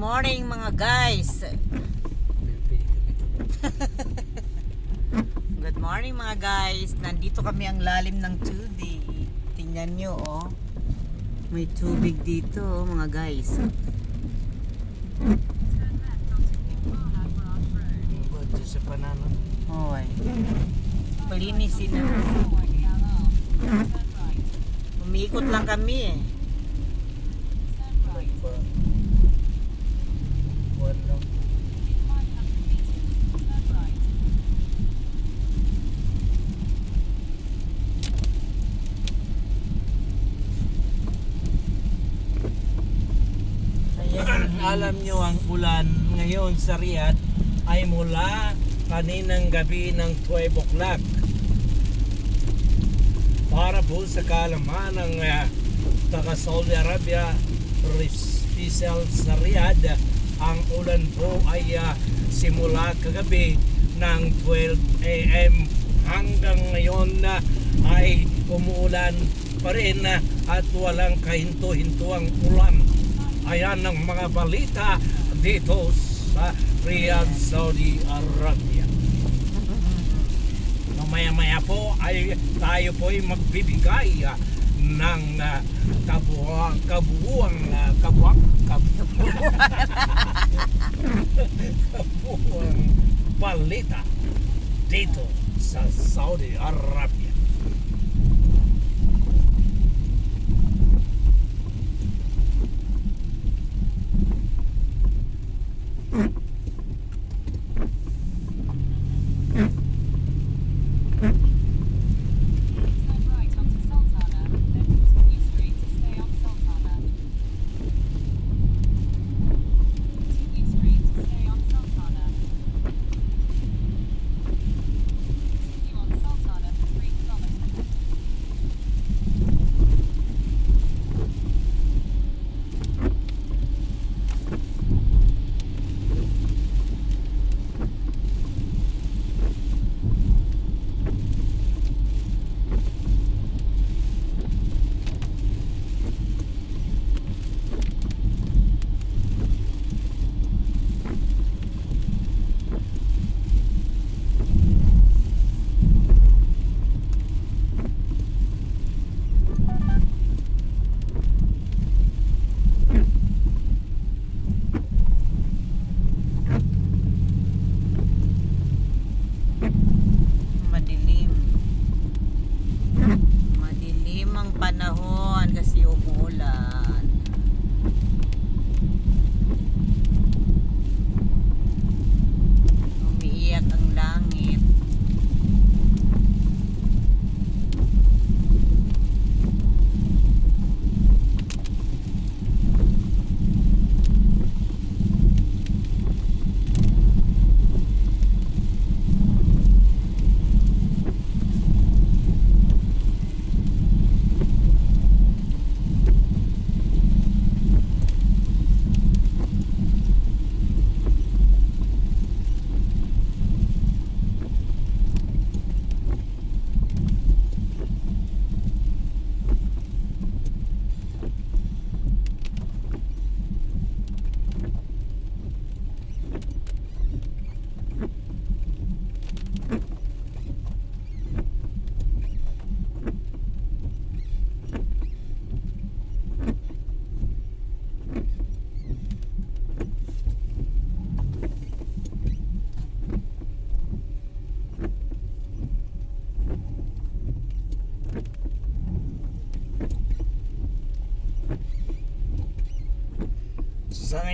morning mga guys. Good morning mga guys. Nandito kami ang lalim ng tubig. Tingnan nyo oh. May tubig dito oh, mga guys. Sa panano. Hoy. Palinisin na. Umiikot lang kami eh. Like ba? Buwan lang. Ayan. Alam nyo ang ulan ngayon sa Riyadh ay mula kaninang gabi ng 12 o'clock. Para po sa kalaman ng uh, taga Saudi Arabia, official sa Riyadh, ang ulan po ay ah, simula kagabi ng 12 a.m. hanggang ngayon na ay umuulan pa rin ah, at walang kahinto-hintuang ulan. Ayan ang mga balita dito sa Riyadh, Saudi Arabia. Mamaya-maya po ay tayo po ay magbibigay ah, ng uh, kabuang kabuang uh, kabuang kabuang kabuang dito sa Saudi Arabia. Mm-hmm.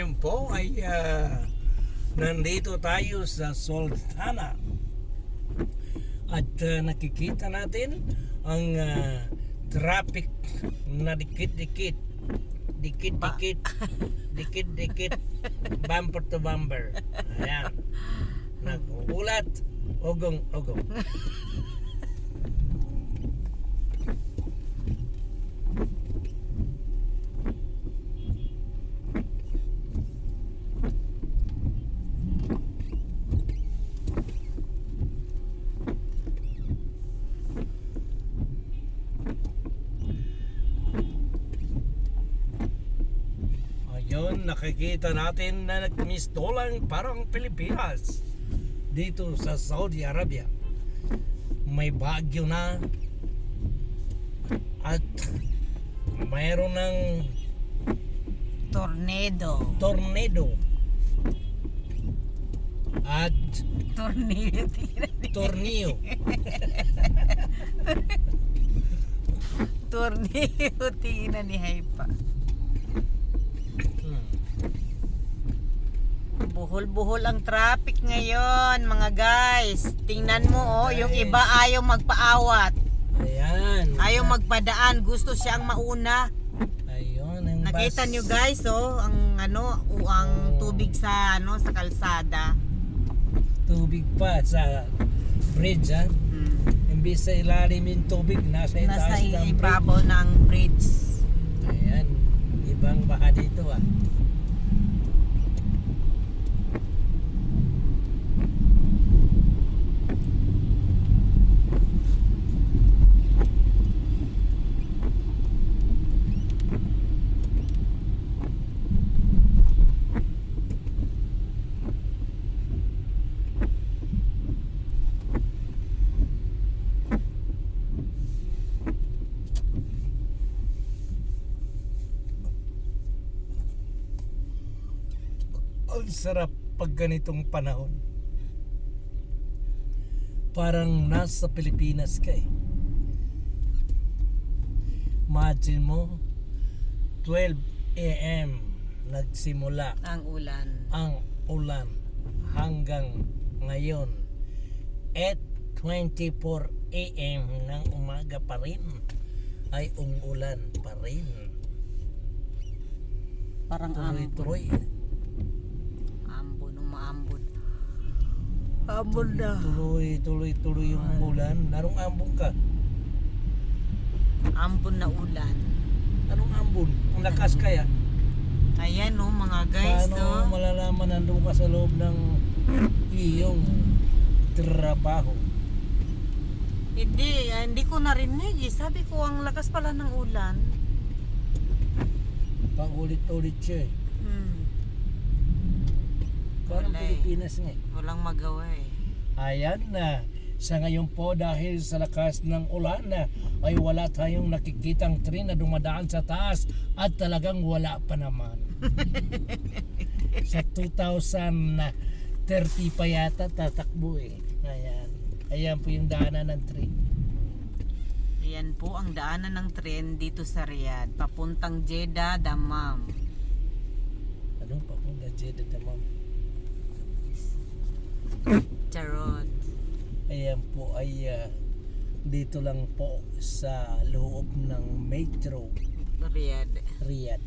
Ngayon po ay ah, nandito tayo sa Sultana. At ah, nakikita natin ang ah, traffic na dikit-dikit. Dikit-dikit. Dikit-dikit. Bumper to bumper. Ayan. Nakuulat. Ogong-ogong. nakikita natin na nagmistolang parang Pilipinas dito sa Saudi Arabia. May bagyo na at mayroon ng Tornado. tornado at Tornado. tornillo. Tornado. Tingnan ni Hypa. Hmm. Buhol-buhol ang traffic ngayon, mga guys. Tingnan mo, oh, yung Guys. iba ayaw magpaawat. Ayan. Ayaw magpadaan, gusto siyang mauna. Ayun ang Nakita bus. nyo guys, oh, ang ano, o, ang Oh. tubig sa ano sa kalsada. Tubig pa sa bridge ha. Hmm. Imbis sa ilalim yung tubig, nasa Nasa itaas ng bridge. ibabaw ng bridge. Ayan, ibang baha dito ah. Ang sarap pag ganitong panahon. Parang nasa Pilipinas ka eh. Imagine mo, 12 a.m. nagsimula Ang ulan. ang ulan hanggang ngayon 8.24 a.m. ng umaga pa rin ay umulan pa rin. Parang. Tuloy-tuloy. Ambon na. Tuloy, tuloy, tuloy yung ulan. Anong ambon ka? Ambon na ulan. Anong ambon? Ang lakas kaya? Ayan oh, mga guys, Paano oh. malalaman nandun ka sa loob ng iyong trabaho? Hindi, ah, hindi ko narinig. eh. Sabi ko, ang lakas pala ng ulan. Paulit-ulit siya eh. Hmm. Parang Wala eh. Pilipinas nga eh. Walang magawa eh. Ayan na. Sa ngayon po dahil sa lakas ng ulan na ay wala tayong nakikitang train na dumadaan sa taas at talagang wala pa naman. sa 2030 pa yata tatakbo eh. Ayan. Ayan po yung daanan ng train. Ayan po ang daanan ng tren dito sa Riyadh. Papuntang Jeddah, Dammam. Anong pa po Jeddah naman? Charot. Ayan po ay ah, dito lang po sa loob ng Metro Riyadh. Riyadh.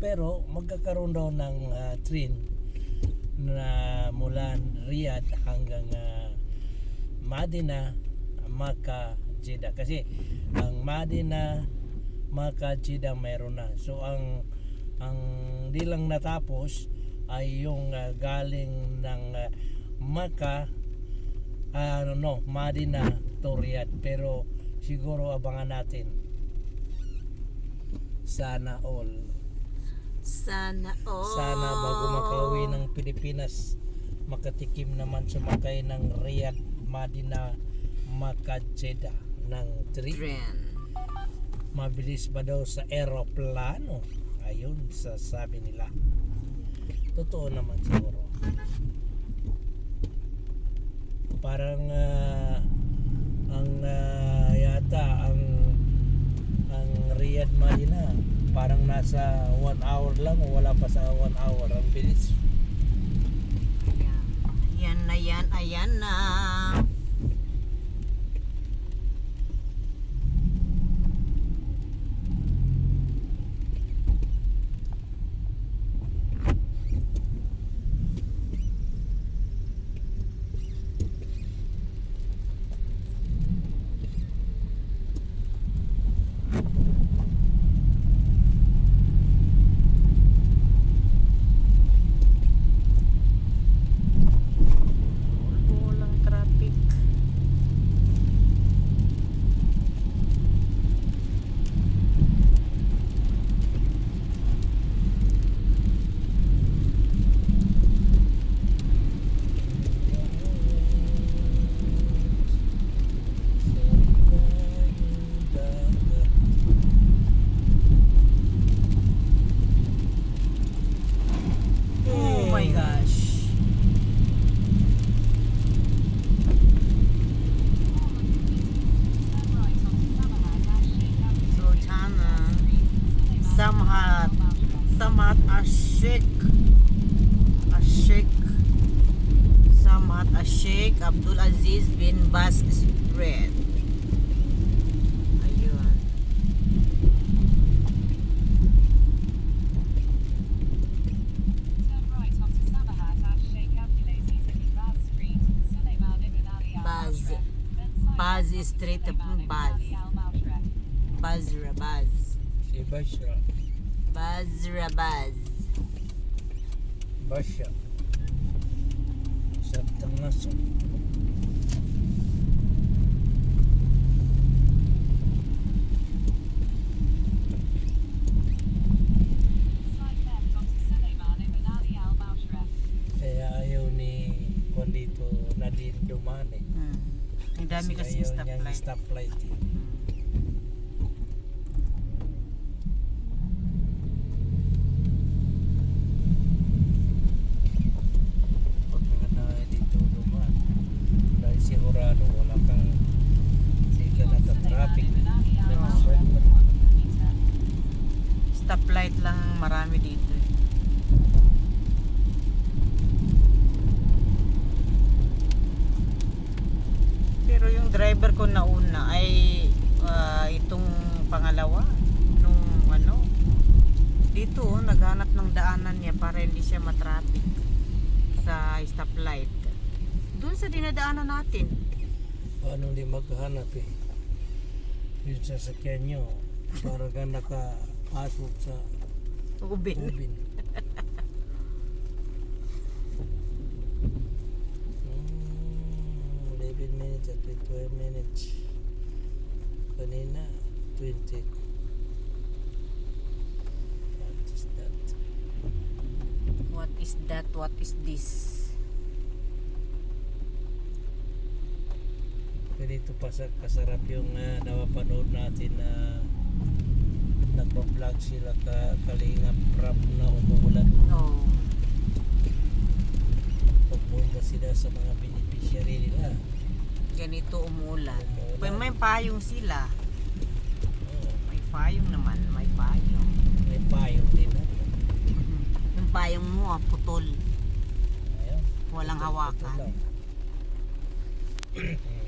Pero magkakaroon daw ng ah, train na mula Riyadh hanggang ah, Madina, Makkah, Jeddah. Kasi ang Madina, Makkah, Jeddah meron na. So ang ang di lang natapos ay yung ah, galing ng ah, Makkah ano no, Madina to Riyadh. Pero siguro abangan natin. Sana all. Sana all. Sana bago makauwi ng Pilipinas, makatikim naman sumakay ng Riyadh, Madina, Makkah, Jeddah ng trip. Tren. Mabilis ba daw sa eroplano? Ayun, sasabi nila. Totoo naman siguro. Parang ah, ang ah, yata ang ang Riyadh Madina parang nasa 1 hour lang wala pa sa 1 hour ang bilis Ayan. Ayan ayan na. Sheikh Abdulaziz Ibn Baz Baz. Street, Baz. Bazra Baz. Si Basha. Bazra Baz. Basha. Sa tangaso. Dami kasi stoplight. stoplight. eh. Pag nga na dito dumaan, dahil sigurado wala kang hindi ka Suleiman naka-traffic. Ibn Ali Al Oo. Mawshref, one kilometer. Stoplight lang marami dito. eh. Pero yung driver ko nauna ay ah, itong pangalawa nung ano dito oh, naghanap ng daanan niya para hindi siya matraffic sa stoplight. Doon sa dinadaanan natin. Paano hindi maghanap eh? Yung sasakyan nyo, para ka nakapasok sa Ubin. ubin. Mm, 11 minutes at 12 minutes. Kanina, 20. What is that? What is that? What is this? Pero ito pa sa kasarap yung uh, napapanood natin na nagpa-vlog sila ka kalingap rap na umuulan. Oh. Pagpunta sila sa mga beneficiary nila. Ganito umuulan. Umuulan. May payong sila. Oh, May payong naman. May payong. may payong din payong mo, ah, putol. Ayun. Walang hawakan.